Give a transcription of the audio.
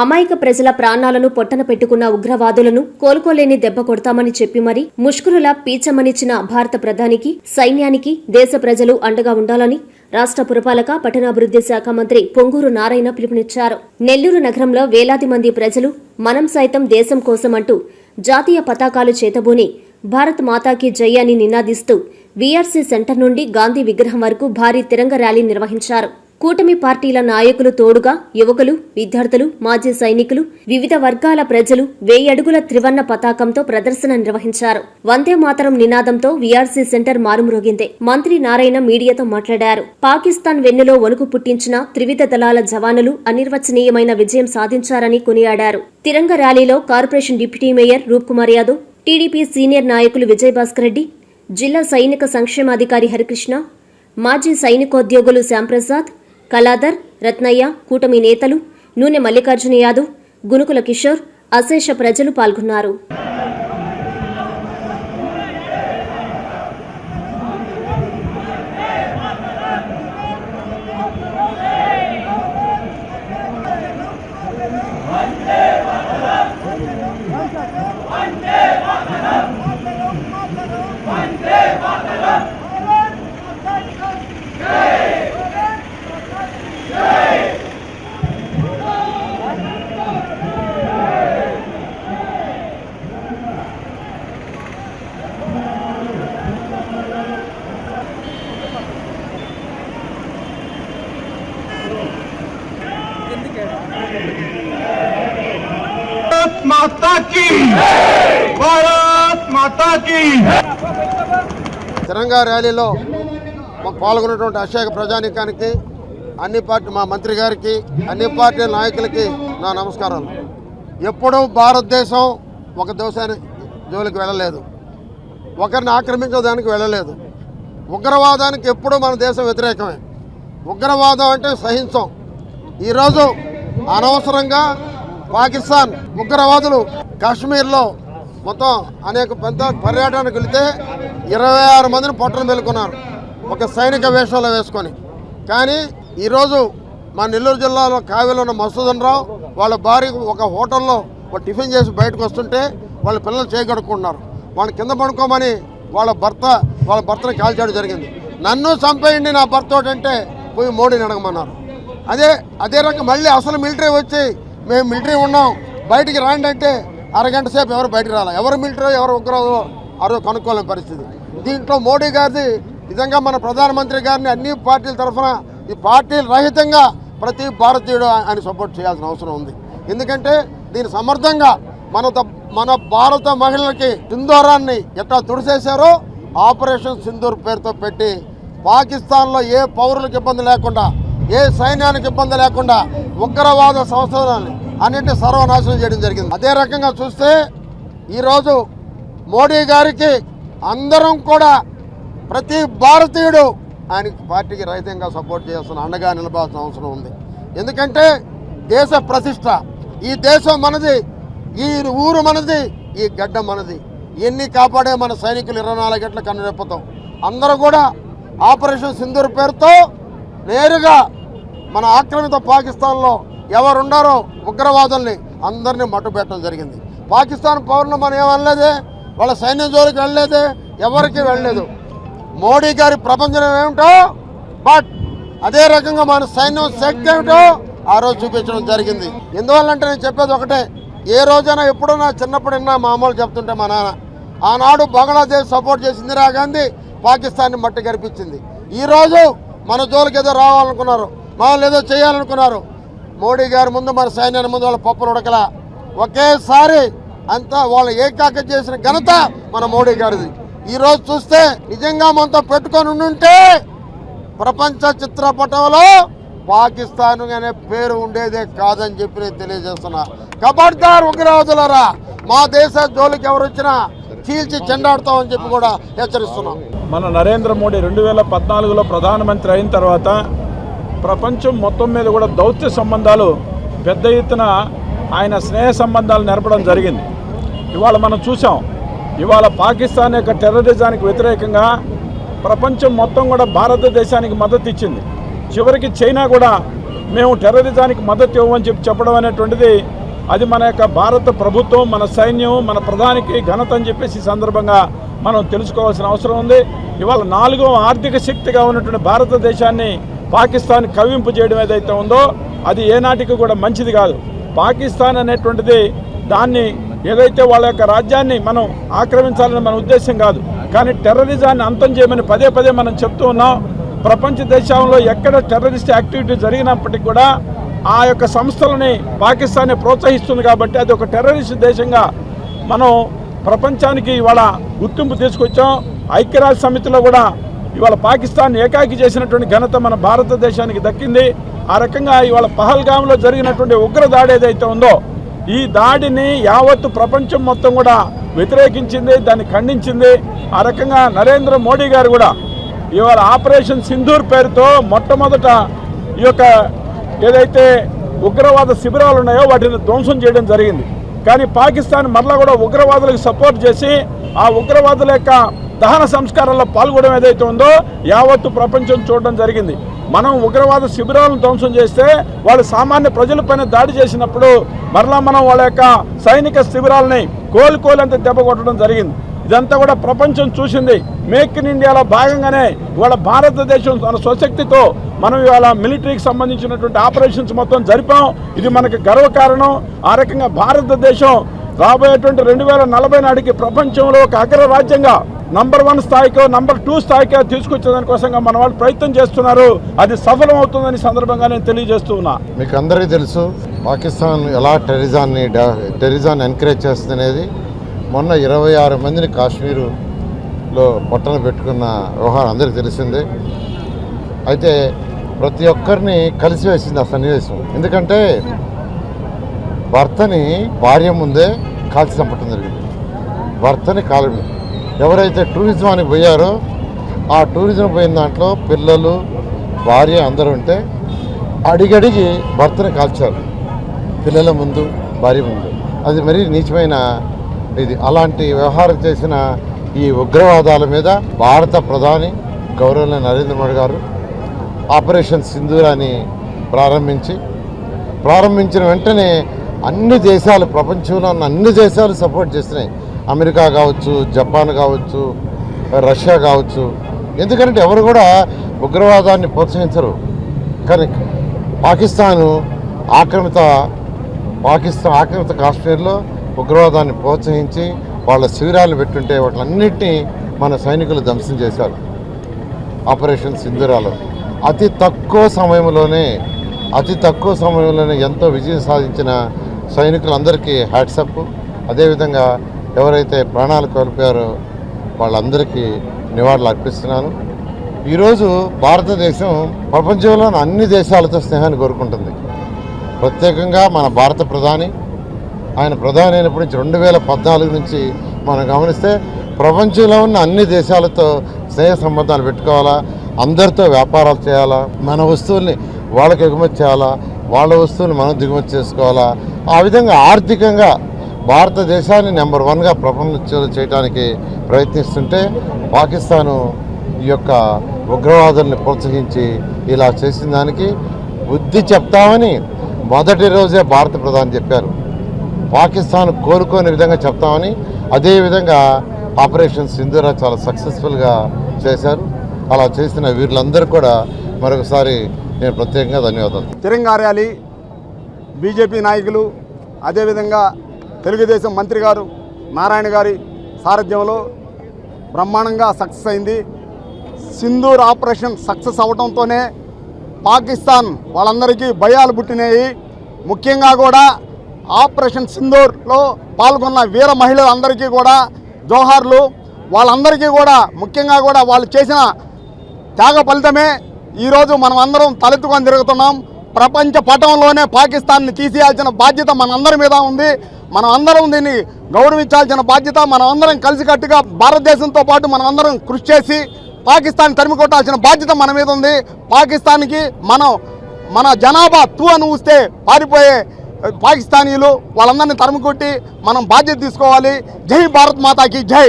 అమాయక ప్రజల ప్రాణాలను పొట్టన పెట్టుకున్న ఉగ్రవాదులను కోలుకోలేని దెబ్బ కొడతామని చెప్పి మరి ముష్కరులా పీచమనిచ్చిన భారత ప్రధానికి సైన్యానికి దేశ ప్రజలు అండగా ఉండాలని రాష్ట్ర పురపాలక పట్టణాభివృద్ధి శాఖ మంత్రి పొంగూరు నారాయణ పిలుపునిచ్చారు. నెల్లూరు నగరంలో వేలాది మంది ప్రజలు మనం సైతం దేశం కోసం అంటూ జాతీయ పతాకాలు చేతబూని భారత్ మాతాకి జయ అని నినాదిస్తూ వీఆర్సీ సెంటర్ నుండి గాంధీ విగ్రహం వరకు భారీ తిరంగ ర్యాలీ నిర్వహించారు. కూటమి పార్టీల నాయకులు తోడుగా యువకులు విద్యార్థులు మాజీ సైనికులు వివిధ వర్గాల ప్రజలు వేయడుగుల అడుగుల త్రివర్ణ పతాకంతో ప్రదర్శన నిర్వహించారు. వందే మాతరం నినాదంతో వీఆర్సీ సెంటర్ మారుమ్రోగింది. మంత్రి నారాయణ మీడియాతో మాట్లాడారు. పాకిస్తాన్ వెన్నులో వణుకు పుట్టించిన త్రివిధ దళాల జవానులు అనిర్వచనీయమైన విజయం సాధించారని కొనియాడారు. తిరంగ ర్యాలీలో corporation deputy mayor Roop Kumar Yadav TDP senior నాయకులు విజయభాస్కర్ రెడ్డి జిల్లా సైనిక సంక్షేమాధికారి హరికృష్ణ మాజీ సైనికోద్యోగులు శ్యాంప్రసాద్ కళాధర్ రత్నయ్య కూటమి నేతలు నూనె మల్లికార్జున యాదవ్ గునుకుల కిషోర్ అశేష ప్రజలు పాల్గొన్నారు. माता की भारत माता की తిరంగా ర్యాలీలో మా- పాల్గొన్నటువంటి అశాఖ ప్రజానీకానికి అన్ని పార్టీ మా మంత్రి గారికి అన్ని పార్టీల నాయకులకి నా నమస్కారాలు ఎప్పుడూ భారతదేశం ఒక దేశాన్ని జోలికి వెళ్ళలేదు ఒకరిని ఆక్రమించడానికి వెళ్ళలేదు ఉగ్రవాదానికి ఎప్పుడూ మన దేశం వ్యతిరేకమే ఉగ్రవాదం అంటే సహించం ఈరోజు అనవసరంగా పాకిస్తాన్ ఉగ్రవాదులు కాశ్మీర్లో మొత్తం అనేక పెద్ద పర్యటనకు వెళితే ఇరవై ఆరు మందిని పొట్టలు మెలుకున్నారు ఒక సైనిక వేషంలో వేసుకొని. కానీ ఈరోజు మా నెల్లూరు జిల్లాలో కావ్యలో ఉన్న మసూదన్ రావు వాళ్ళ భార్య ఒక హోటల్లో ఒక టిఫిన్ చేసి బయటకు వస్తుంటే వాళ్ళ పిల్లలు చేయగడుకుంటున్నారు వాళ్ళని కింద పడుకోమని వాళ్ళ భర్త వాళ్ళ భర్తను కాల్చేయడం జరిగింది. నన్ను చంపేయండి నా భర్త అంటే పోయి మోడీని అడగమన్నారు. అదే అదే రకం మళ్ళీ అసలు మిలిటరీ వచ్చి మేము మిలిటరీ ఉన్నాం. బయటికి రాండి అంటే అరగంట సేపు ఎవరు బయటికి రాలి. ఎవరు మిలిటరీ ఎవరు ఉగ్రవాదో ఆ కనుక్కోలేని పరిస్థితి. దీంట్లో మోడీ గారిది నిజంగా మన ప్రధానమంత్రి గారిని అన్ని పార్టీల తరఫున ఈ పార్టీలు రహితంగా ప్రతి భారతీయుడు ఆయన సపోర్ట్ చేయాల్సిన అవసరం ఉంది. ఎందుకంటే దీన్ని సమర్థంగా మన మన భారత మహిళలకి సింధూరాన్ని ఎట్లా తుడిసేశారో ఆపరేషన్ సింధూర్ పేరుతో పెట్టి పాకిస్తాన్లో ఏ పౌరులకు ఇబ్బంది లేకుండా ఏ సైన్యానికి ఇబ్బంది లేకుండా ఉగ్రవాద సంస్థలని అన్నింటి సర్వనాశనం చేయడం జరిగింది. అదే రకంగా చూస్తే ఈరోజు మోడీ గారికి అందరం కూడా ప్రతి భారతీయుడు ఆయన పార్టీకి రహితంగా సపోర్ట్ చేస్తున్న అండగా నిలబాల్సిన అవసరం ఉంది. ఎందుకంటే దేశ ప్రతిష్ట ఈ దేశం మనది ఈ ఊరు మనది ఈ గడ్డ మనది. ఎన్ని కాపాడే మన సైనికులు ఇరవై నాలుగు గంటల కన్నురెప్పుతాం అందరూ కూడా ఆపరేషన్ సింధూర్ పేరుతో నేరుగా మన ఆక్రమిత పాకిస్తాన్లో ఎవరున్నారో ఉగ్రవాదుల్ని అందరినీ మట్టుపెట్టడం జరిగింది. పాకిస్తాన్ పౌరులు మనం ఏమనలేదే వాళ్ళ సైన్యం జోలికి వెళ్ళలేదే? ఎవరికి వెళ్ళలేదు. మోడీ గారి ప్రపంచం ఏమిటో? బట్ అదే రకంగా మన సైన్యం శక్తి ఏమిటో ఆ రోజు చూపించడం జరిగింది. ఎందువల్లంటే నేను చెప్పేది ఒకటే ఏ రోజైనా ఎప్పుడో నా చిన్నప్పుడు నా మామూలు చెప్తుంటే మా నాన్న ఆనాడు బంగ్లాదేశ్ సపోర్ట్ చేసిందిరా గాంధీ పాకిస్తాన్ని మట్టి గరిపించింది ఈరోజు మన జోలికి ఏదో రావాలనుకున్నారు. వాళ్ళు ఏదో చేయాలనుకున్నారు. మోడీ గారి ముందు మన సైన్యాన్ని ముందు వాళ్ళ పప్పులు ఉడకల. ఒకేసారి అంతా వాళ్ళు ఏకాక చేసిన ఘనత మన మోడీ గారిది. ఈరోజు చూస్తే నిజంగా మనతో పెట్టుకొని ఉండుంటే ప్రపంచ చిత్రపటంలో పాకిస్తాన్ అనే పేరు ఉండేదే కాదని చెప్పి నేను తెలియజేస్తున్నా. కబడ్దార్ ఉగ్రవాదులరా మా దేశ జోలికి ఎవరు వచ్చినా చీల్చి చెండాడుతామని చెప్పి కూడా హెచ్చరిస్తున్నాం. మన నరేంద్ర మోడీ రెండు వేల పద్నాలుగులో ప్రధానమంత్రి అయిన తర్వాత ప్రపంచం మొత్తం మీద కూడా దౌత్య సంబంధాలు పెద్ద ఎత్తున ఆయన స్నేహ సంబంధాలు నెరపడం జరిగింది. ఇవాళ మనం చూసాం ఇవాళ పాకిస్తాన్ యొక్క టెర్రరిజానికి వ్యతిరేకంగా ప్రపంచం మొత్తం కూడా భారతదేశానికి మద్దతు ఇచ్చింది. చివరికి చైనా కూడా మేము టెర్రరిజానికి మద్దతు ఇవ్వమని చెప్పి చెప్పడం అనేటువంటిది అది మన యొక్క భారత ప్రభుత్వం మన సైన్యం మన ప్రధానికి ఘనత అని చెప్పేసి ఈ సందర్భంగా మనం తెలుసుకోవాల్సిన అవసరం ఉంది. ఇవాళ నాలుగో ఆర్థిక శక్తిగా ఉన్నటువంటి భారతదేశాన్ని పాకిస్తాన్ కవింపు చేయడం ఏదైతే ఉందో అది ఏనాటికి కూడా మంచిది కాదు. పాకిస్తాన్ అనేటువంటిది దాన్ని ఏదైతే వాళ్ళ యొక్క రాజ్యాన్ని మనం ఆక్రమించాలని మన ఉద్దేశం కాదు. కానీ టెర్రరిజాన్ని అంతం చేయమని పదే పదే మనం చెప్తూ ఉన్నాం. ప్రపంచ దేశంలో ఎక్కడ టెర్రరిస్ట్ యాక్టివిటీ జరిగినప్పటికీ కూడా ఆ యొక్క సంస్థలని పాకిస్తాన్ని ప్రోత్సహిస్తుంది కాబట్టి అది ఒక టెర్రరిస్ట్ దేశంగా మనం ప్రపంచానికి ఇవాళ గుర్తింపు తీసుకొచ్చాం. ఐక్యరాజ్య సమితిలో కూడా ఇవాళ పాకిస్తాన్ ఏకాకి చేసినటువంటి ఘనత మన భారతదేశానికి దక్కింది. ఆ రకంగా ఇవాళ పహల్గామ్లో జరిగినటువంటి ఉగ్ర దాడి ఏదైతే ఉందో ఈ దాడిని యావత్తు ప్రపంచం మొత్తం కూడా వ్యతిరేకించింది దాన్ని ఖండించింది. ఆ రకంగా నరేంద్ర మోడీ గారు కూడా ఇవాళ ఆపరేషన్ సింధూర్ పేరుతో మొట్టమొదట ఈ యొక్క ఏదైతే ఉగ్రవాద శిబిరాలు ఉన్నాయో వాటిని ధ్వంసం చేయడం జరిగింది. కానీ పాకిస్తాన్ మరలా కూడా ఉగ్రవాదులకు సపోర్ట్ చేసి ఆ ఉగ్రవాదుల యొక్క దహన సంస్కారాల్లో పాల్గొనడం ఏదైతే ఉందో యావత్తు ప్రపంచం చూడడం జరిగింది. మనం ఉగ్రవాద శిబిరాలను ధ్వంసం చేస్తే వాళ్ళు సామాన్య ప్రజలపైన దాడి చేసినప్పుడు మరలా మనం వాళ్ళ యొక్క సైనిక శిబిరాలని కోలుకోలేంత దెబ్బ కొట్టడం జరిగింది. ఇదంతా కూడా ప్రపంచం చూసింది. మేక్ ఇన్ ఇండియాలో భాగంగానే ఇవాళ భారతదేశం తన స్వశక్తితో మనం ఇవాళ మిలిటరీకి సంబంధించినటువంటి ఆపరేషన్స్ మొత్తం జరిపాం. ఇది మనకు గర్వకారణం. ఆ రకంగా భారతదేశం రాబోయేటువంటి రెండు వేల నలభై నాటికి ప్రపంచంలో ఒక అగ్ర రాజ్యంగా నంబర్ వన్ స్థాయికో నంబర్ టూ స్థాయికో తీసుకొచ్చే దానికోసంగా మన వాళ్ళు ప్రయత్నం చేస్తున్నారు. అది సఫలం అవుతుందని సందర్భంగా నేను తెలియజేస్తూ ఉన్నా. మీకు అందరికీ తెలుసు పాకిస్తాన్ ఎలా టెరిజాన్ని డా- ఎంకరేజ్ చేస్తుంది అనేది మొన్న ఇరవై ఆరు మందిని కాశ్మీరులో పొట్టన పెట్టుకున్న వ్యవహారం అందరికీ తెలిసిందే. అయితే ప్రతి ఒక్కరిని కలిసివేసింది ఆ సన్నివేశం. ఎందుకంటే భర్తని భార్య ముందే కాల్చి చంపటం జరిగింది. భర్తని కాలమి. ఎవరైతే టూరిజం పోయారో ఆ టూరిజం పోయిన దాంట్లో పిల్లలు భార్య అందరూ ఉంటే అడిగడిగి భర్తని కాల్చారు. పిల్లల ముందు భార్య ముందు. అది మరీ నీచమైన ఇది. అలాంటి వ్యవహారం చేసిన ఈ ఉగ్రవాదాల మీద భారత ప్రధాని గౌరవ నరేంద్ర మోడీ గారు ఆపరేషన్ సింధూరాని ప్రారంభించి ప్రారంభించిన వెంటనే అన్ని దేశాలు ప్రపంచంలో ఉన్న అన్ని దేశాలు సపోర్ట్ చేస్తున్నాయి. అమెరికా కావచ్చు జపాన్ కావచ్చు రష్యా కావచ్చు. ఎందుకంటే ఎవరు కూడా ఉగ్రవాదాన్ని ప్రోత్సహించరు. కానీ పాకిస్తాను ఆక్రమిత పాకిస్తాన్ ఆక్రమిత కాశ్మీర్లో ఉగ్రవాదాన్ని ప్రోత్సహించి వాళ్ళ శిబిరాలు పెట్టుంటే వాటిలన్నింటినీ మన సైనికులు ధ్వంసం చేశారు. ఆపరేషన్ సింధురాలు. అతి తక్కువ సమయంలోనే అతి తక్కువ సమయంలోనే ఎంతో విజయం సాధించిన సైనికులందరికీ హ్యాట్సప్ అదేవిధంగా ఎవరైతే ప్రాణాలు కోల్పోయారో వాళ్ళందరికీ నివాళులు అర్పిస్తున్నాను. ఈరోజు భారతదేశం ప్రపంచంలోని అన్ని దేశాలతో స్నేహాన్ని కోరుకుంటుంది. ప్రత్యేకంగా మన భారత ప్రధాని ఆయన ప్రధాని అయినప్పటి నుంచి రెండు వేల పద్నాలుగు నుంచి మనం గమనిస్తే ప్రపంచంలో ఉన్న అన్ని దేశాలతో స్నేహ సంబంధాలు పెట్టుకోవాలా అందరితో వ్యాపారాలు చేయాలా మన వస్తువుల్ని వాళ్ళకి ఎగుమతి చేయాలా వాళ్ళ వస్తువులు మనం దిగుమతి చేసుకోవాలా? ఆ విధంగా ఆర్థికంగా భారతదేశాన్ని నెంబర్ వన్గా ప్రపంచంలో చేయడానికి ప్రయత్నిస్తుంటే పాకిస్తాను ఈ యొక్క ఉగ్రవాదుల్ని ప్రోత్సహించి ఇలా చేసిన దానికి బుద్ధి చెప్తామని మొదటి రోజే భారత ప్రధాని చెప్పారు. పాకిస్తాన్ కోరుకోని విధంగా చెప్తామని అదేవిధంగా ఆపరేషన్ సింధూరా చాలా సక్సెస్ఫుల్గా చేశారు. అలా చేసిన వీళ్ళందరూ కూడా మరొకసారి నేను ప్రత్యేకంగా ధన్యవాదాలు. తిరంగారాలి బీజేపీ నాయకులు అదేవిధంగా తెలుగుదేశం మంత్రి గారు నారాయణ గారి సారథ్యంలో బ్రహ్మాండంగా సక్సెస్ అయింది. సింధూర్ ఆపరేషన్ సక్సెస్ అవడంతోనే పాకిస్తాన్ వాళ్ళందరికీ భయాలు పుట్టినాయి. ముఖ్యంగా కూడా ఆపరేషన్ సింధూర్లో పాల్గొన్న వీర మహిళలందరికీ కూడా జోహార్లు వాళ్ళందరికీ కూడా ముఖ్యంగా కూడా వాళ్ళు చేసిన త్యాగ ఫలితమే ఈరోజు మనం అందరం తలెత్తుకొని తిరుగుతున్నాం. ప్రపంచ పటంలోనే పాకిస్తాన్ని తీసేయాల్సిన బాధ్యత మనందరి మీద ఉంది. మనం అందరం దీన్ని గౌరవించాల్సిన బాధ్యత మనం అందరం కలిసికట్టుగా భారతదేశంతో పాటు మనం అందరం కృషి చేసి పాకిస్తాన్ తరిమి కొట్టాల్సిన బాధ్యత మన మీద ఉంది. పాకిస్తాన్కి మనం మన జనాభా తూ అని ఊస్తే పారిపోయే పాకిస్తానీలు వాళ్ళందరినీ తరిమి కొట్టి మనం బాధ్యత తీసుకోవాలి. జై భారత్ మాతాకి జై.